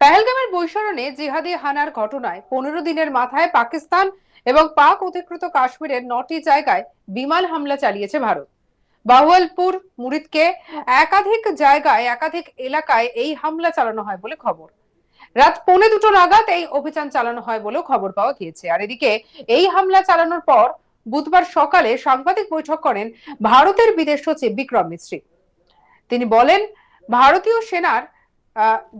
পেহেলগামের বৈশরণে জিহাদি হানার ঘটনায় পনেরো দিনের মাথায় পাকিস্তান এবং পাক অধিকৃত কাশ্মীরের নটি জায়গায় বিমান হামলা চালিয়েছে ভারত। বাহুয়ালপুর, মুরিদকে একাধিক জায়গায়, একাধিক এলাকায় এই হামলা চালানো হয় বলে খবর। রাত পৌনে দুটো নাগাদ এই অভিযান চালানো হয় বলেও খবর পাওয়া গিয়েছে। আর এদিকে এই হামলা চালানোর পর বুধবার সকালে সাংবাদিক বৈঠক করেন ভারতের বিদেশ সচিব বিক্রম মিশ্রি। তিনি বলেন, ভারতীয় সেনার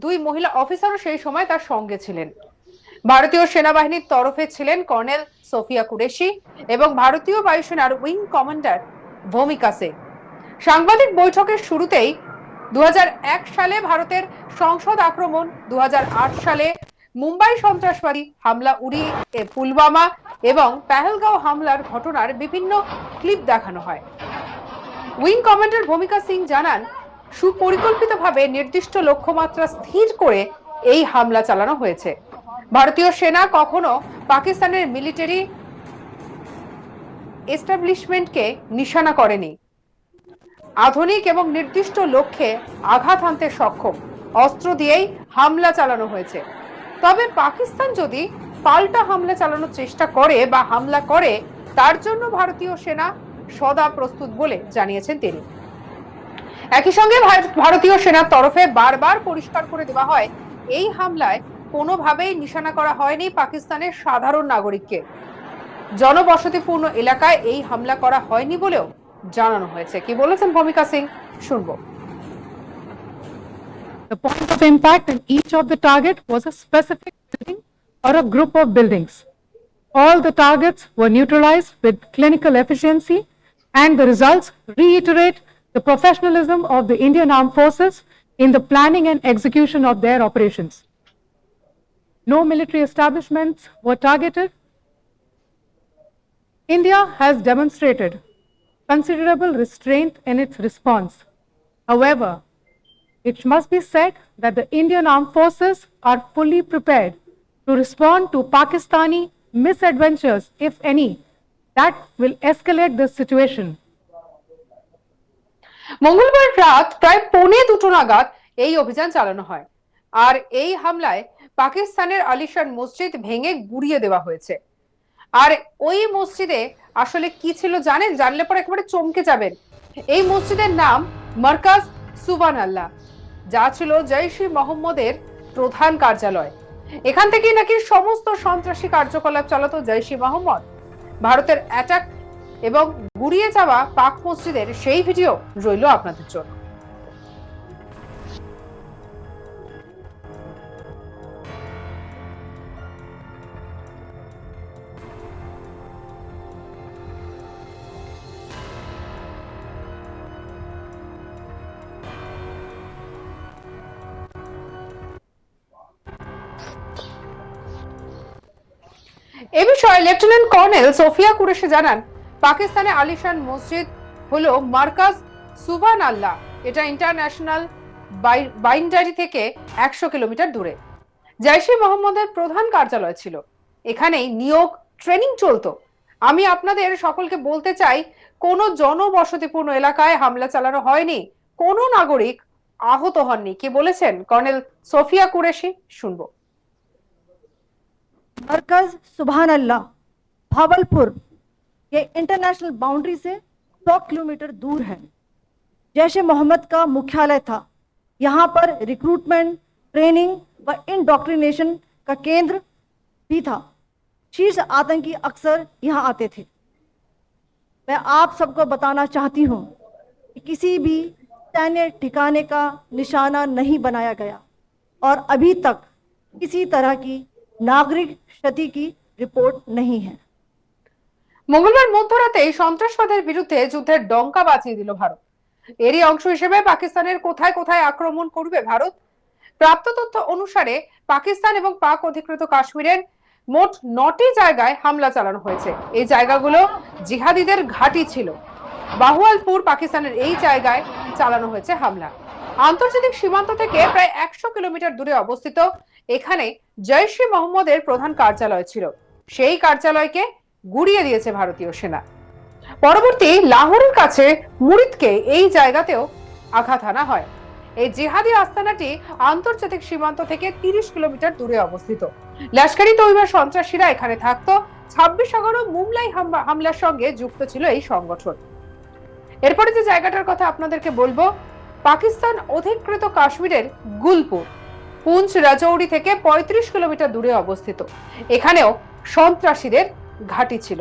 দুই মহিলা অফিসারও সেই সময় তার সঙ্গে ছিলেন। ভারতীয় সেনাবাহিনীর তরফে ছিলেন কর্নেল সোফিয়া কুরেশি এবং ভারতীয় বায়ুসেনার উইং কমান্ডার ভূমিকা সিং সাংবাদিক বৈঠকের শুরুতেই দু সালে ভারতের সংসদ আক্রমণ দু হাজার আট সালে মুম্বাই সন্ত্রাসবাদী হামলা উড়ি পুলওয়ামা এবং পেহেলগাঁও হামলার ঘটনার বিভিন্ন ক্লিপ দেখানো হয়। উইং কমান্ডার ভূমিকা সিং জানান সুপরিকল্পিতভাবে নির্দিষ্ট লক্ষ্যমাত্রা স্থির করে এই হামলা চালানো হয়েছে। ভারতীয় সেনা কখনো পাকিস্তানের মিলিটারি এস্টাবলিশমেন্টকে নিশানা করেনি। আধুনিক এবং নির্দিষ্ট লক্ষ্যে আঘাত হানতে সক্ষম। অস্ত্র দিয়েই হামলা চালানো হয়েছে। তবে পাকিস্তান যদি পাল্টা হামলা চালানোর চেষ্টা করে বা হামলা করে, তার জন্য ভারতীয় সেনা সদা প্রস্তুত বলে জানিয়েছেন তিনি। একই সঙ্গে ভারতীয় সেনার তরফে বারবার পরিষ্কার করে দেওয়া হয় এই হামলায় কোনোভাবেই নিশানা করা হয়নি পাকিস্তানের সাধারণ নাগরিককে জনবসতিপূর্ণ এলাকায় এই হামলা করা হয়নি বলেও জানানো হয়েছে কি বলেছেন ভূমিকা সিং শুনব The point of impact in each of the target was a specific building or a group of buildings. All the targets were neutralized with clinical efficiency and the results reiterate the professionalism of the Indian Armed Forces in the planning and execution of their operations. No military establishments were targeted. India has demonstrated considerable restraint in its response. However, it must be said that the Indian Armed Forces are fully prepared to respond to Pakistani misadventures, if any, that will escalate the situation. মঙ্গলবার রাত প্রায় পৌনে দুটো নাগাদ এই অভিযান চালানো হয়। আর এই হামলায় পাকিস্তানের আলিশান মসজিদ ভেঙে গুড়িয়ে দেওয়া হয়েছে। আর ওই মসজিদে আসলে কি ছিল জানেন? জানলে পরে একেবারে চমকে যাবেন। এই মসজিদের নাম মার্কাজ সুবান আল্লাহ, যা ছিল জৈশ মোহাম্মদের প্রধান কার্যালয়। এখান থেকেই নাকি সমস্ত সন্ত্রাসী কার্যকলাপ চালাতো জৈশ মোহাম্মদ। ভারতের অ্যাটাক এবং গুড়িয়ে যাওয়া পাক মসজিদের সেই ভিডিও রইল আপনাদের জন্য। এ বিষয়ে লেফটেন্যান্ট কর্নেল সোফিয়া কুরেশি জানান পাকিস্তানে আলিশান মসজিদ হল মার্কাজ সুবান আল্লাহ। এটা ইন্টারন্যাশনাল বাইন্ডারি থেকে একশো কিলোমিটার দূরে। জয়শে মোহাম্মদের প্রধান কার্যালয় ছিল। এখানেই নিয়োগ, ট্রেনিং চলতো। আমি আপনাদের সকলকে বলতে চাই, কোনো জনবসতিপূর্ণ এলাকায় হামলা চালানো হয়নি। কোনো নাগরিক আহত হননি। কি বলেছেন? কর্নেল সোফিয়া কুরেশি। শুনব। মার্কাজ সুবহান আল্লাহ, ভাবলপুর। ये इंटरनेशनल बाउंड्री से 100 किलोमीटर दूर है। जैश मोहम्मद का मुख्यालय था, यहाँ पर रिक्रूटमेंट ट्रेनिंग व इंडोक्ट्रिनेशन का केंद्र भी था। शीर्ष आतंकी अक्सर यहाँ आते थे। मैं आप सबको बताना चाहती हूँ कि किसी भी सैन्य ठिकाने का निशाना नहीं बनाया गया और अभी तक किसी तरह की नागरिक क्षति की रिपोर्ट नहीं है। মঙ্গলবার মধ্যরাতে সন্ত্রাসবাদের বিরুদ্ধে যুদ্ধের ডঙ্কা বাজিয়ে দিল ভারত। এরই অংশ হিসেবে পাকিস্তানের কোথায় কোথায় আক্রমণ করবে ভারত? প্রাপ্ত তথ্য অনুসারে পাকিস্তান এবং পাক অধিকৃত কাশ্মীরের মোট নটি জায়গায় হামলা চালানো হয়েছে। এই জায়গাগুলো জিহাদিদের ঘাঁটি ছিল। বাহুয়ালপুর, পাকিস্তানের এই জায়গায় চালানো হয়েছে হামলা। আন্তর্জাতিক সীমান্ত থেকে প্রায় একশো কিলোমিটার দূরে অবস্থিত এখানে জৈশ মোহাম্মদের প্রধান কার্যালয় ছিল। সেই কার্যালয়কে গুড়িয়ে দিয়েছে ভারতীয় সেনা। পরবর্তী লাহোরের কাছে মুরিদকে এই জায়গাতেও আঘাত হানা হয়। এই জিহাদি আস্তানাটি আন্তর্জাতিক সীমান্ত থেকে তিরিশ কিলোমিটার দূরে অবস্থিত। লস্করি তৈবা সন্ত্রাসীরা এখানে থাকতো। ছাব্বিশ এগারো মুমলাই হামলার সঙ্গে যুক্ত ছিল এই সংগঠন। এরপরে যে জায়গাটার কথা আপনাদেরকে বলব, পাকিস্তান অধিকৃত কাশ্মীরের গুলপুর, পুঞ্চ রাজৌরি থেকে ৩৫ কিলোমিটার দূরে অবস্থিত। এখানেও সন্ত্রাসীদের ঘাঁটি ছিল।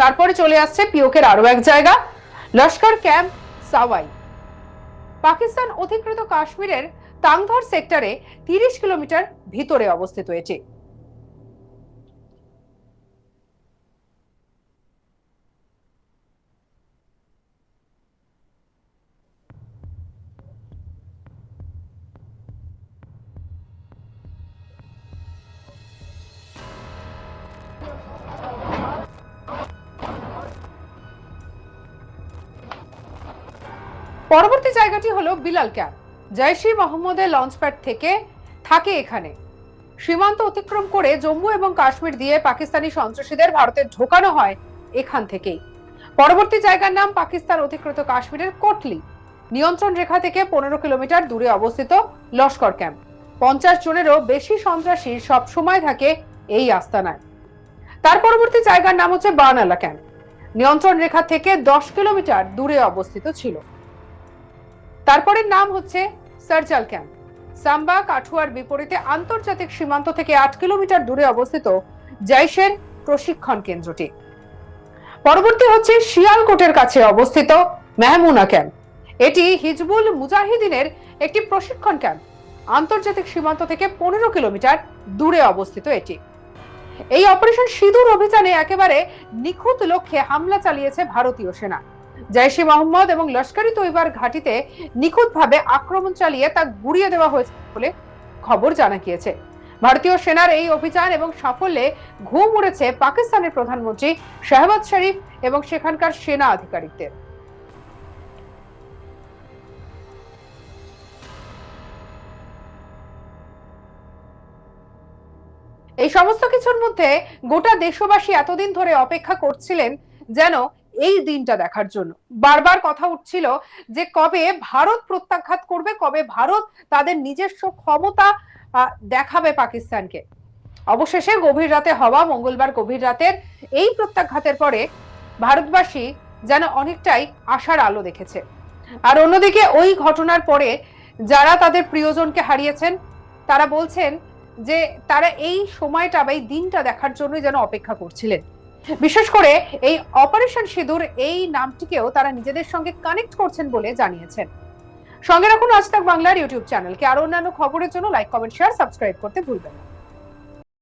তারপরে চলে আসছে পিওকের আরও এক জায়গা, লস্কর ক্যাম্প সাওয়াই। পাকিস্তান অধিকৃত কাশ্মীরের তাংধর সেক্টরে তিরিশ কিলোমিটার ভিতরে অবস্থিত এটি। পরবর্তী জায়গাটি হলো বিলাল ক্যাম্প। জয়শি মোহাম্মদের লঞ্চপ্যাড থেকে থাকে এখানে। সীমান্ত অতিক্রম করে জম্মু এবং কাশ্মীর দিয়ে পাকিস্তানি সন্ত্রাসীদের ভারতে ঢোকানো হয় এখান থেকেই। পরবর্তী জায়গার নাম পাকিস্তান অধিকৃত কাশ্মীরের কোটলি। নিয়ন্ত্রণ রেখা থেকে পনেরো কিলোমিটার দূরে অবস্থিত লস্কর ক্যাম্প। পঞ্চাশ জনেরও বেশি সন্ত্রাসী সব সময় থাকে এই আস্তানায়। তার পরবর্তী জায়গার নাম হচ্ছে বার্নালা ক্যাম্প। নিয়ন্ত্রণ রেখা থেকে দশ কিলোমিটার দূরে অবস্থিত ছিল। তারপরের নাম হচ্ছে সার্জাল ক্যাম্প। সাম্বা কাঠুয়ার বিপরীতে আন্তর্জাতিক সীমান্ত থেকে আট কিলোমিটার দূরে অবস্থিত জৈশের প্রশিক্ষণ কেন্দ্রটি। পরবর্তী হচ্ছে শিয়ালকোটের কাছে অবস্থিত মেহমুনা ক্যাম্প। এটি হিজবুল মুজাহিদিনের একটি প্রশিক্ষণ ক্যাম্প। আন্তর্জাতিক সীমান্ত থেকে পনেরো কিলোমিটার দূরে অবস্থিত এটি। এই অপারেশন সিঁদুর অভিযানে একেবারে নিখুঁত লক্ষ্যে হামলা চালিয়েছে ভারতীয় সেনা। জৈশে মোহাম্মদ এবং লস্করি তৈবার ঘাটিতে নিখুঁতভাবে আক্রমণ চালিয়ে তা গুড়িয়ে দেওয়া হয়েছে বলে খবর জানা গিয়েছে। ভারতীয় সেনার এই অভিযান এবং সাফল্যে ঘুম উড়েছে পাকিস্তানের প্রধানমন্ত্রী শাহবাজ শরীফ এবং সেখানকার সেনা আধিকারিকদের। এই সমস্ত কিছুর মধ্যে গোটা দেশবাসী এতদিন ধরে অপেক্ষা করছিলেন যেন এই দিনটা দেখার জন্য। বারবার কথা উঠছিল যে কবে ভারত প্রত্যাঘাত করবে, কবে ভারত তাদের নিজস্ব ক্ষমতা দেখাবে পাকিস্তানকে। অবশেষে গভীর রাতে হওয়া মঙ্গলবার গভীর রাতের এই প্রত্যাঘাতের পরে ভারতবাসী যেন অনেকটাই আশার আলো দেখেছে। আর অন্যদিকে ওই ঘটনার পরে যারা তাদের প্রিয়জনকে হারিয়েছেন, তারা বলছেন যে তারা এই সময়টা বা এই দিনটা দেখার জন্যই যেন অপেক্ষা করছিলেন। বিশেষ করে এই অপারেশন সিঁদুর, এই নামটিকেও তারা নিজেদের সঙ্গে কানেক্ট করছেন বলে জানিয়েছেন। সঙ্গে রাখুন আজ তাক বাংলার ইউটিউব চ্যানেলকে। আরও অন্যান্য খবরের জন্য লাইক, কমেন্ট, শেয়ার, সাবস্ক্রাইব করতে ভুলবেন না।